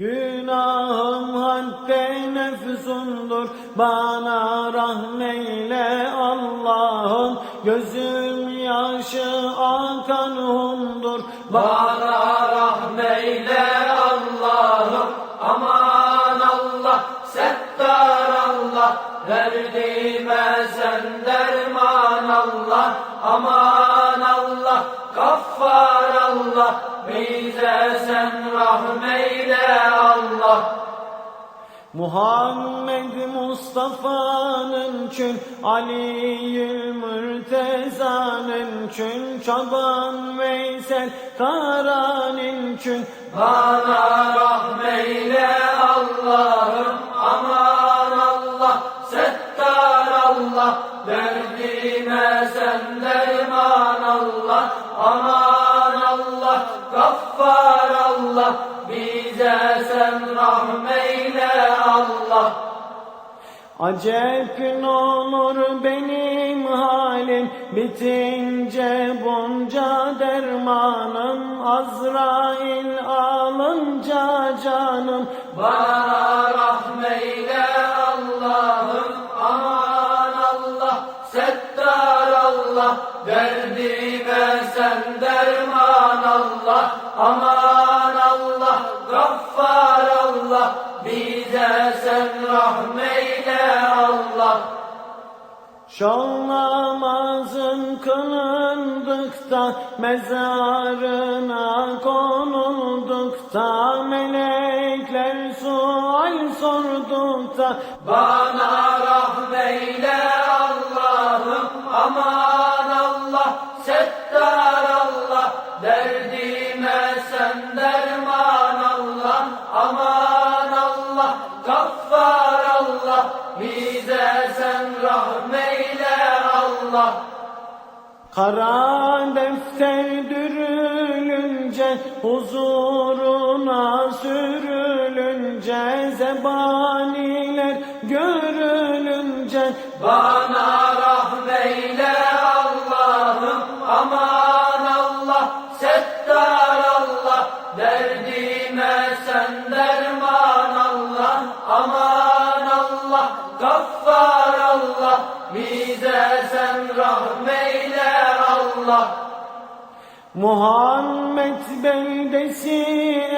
Günahım hadde nefsundur. Bana rahmeyle Allah'ım. Gözüm yaşı akan humdur Bana rahmeyle Allah'ım. Aman Allah settar Allah. Verdiğime sen derman Allah. Aman Allah gaffar Allah bize sen rahmeyle Allah. Muhammed Mustafa'nın çün Ali'ül Mürteza'nın çün Çaban Veysel Kara'nın çün Bana rahmeyle Allah'ım aman Allah settar Allah verdiğime gaffar Allah bize sen rahmeyle Allah. Acep gün olur benim halim Bitince bunca dermanım. Azrail alınca canım. Bana rahmeyle Allah'ım aman Allah settar Allah derdime sen derman Allah. Aman Allah gaffar Allah. Bize sen rahmeyle Allah. Şol namazın kılındıkta Mezarına konuldukta Melekler sual sordukta Bana rahmeyle aman Allah settar Allah derdime sen derman Allah. Aman Allah gaffar Allah bize sen rahmeyle Allah. Kara defter dürülünce Huzuruna sürülünce Zebaniler görülünce Bana bize sen rahmeyle Allah. Muhammed beldesi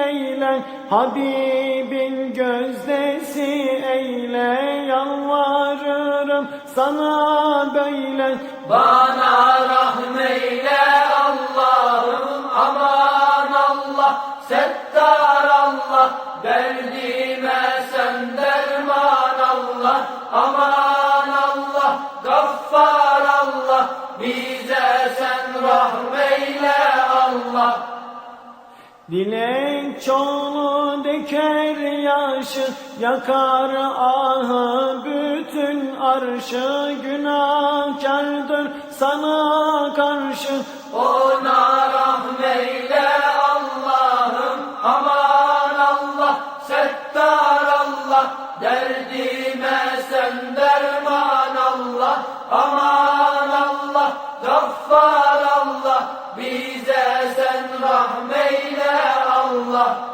eyle Habibin gözdesi eyle. Yalvarırım sana böyle. Bana rahmeyle Allah'ım aman Allah settar Allah. Derdime sen derman Allah bize sen rahmeyle Allah. Dilek çolu diker yaşı Yakar ahı bütün arşı. Günahkardır sana karşı. Ona Allah Allah.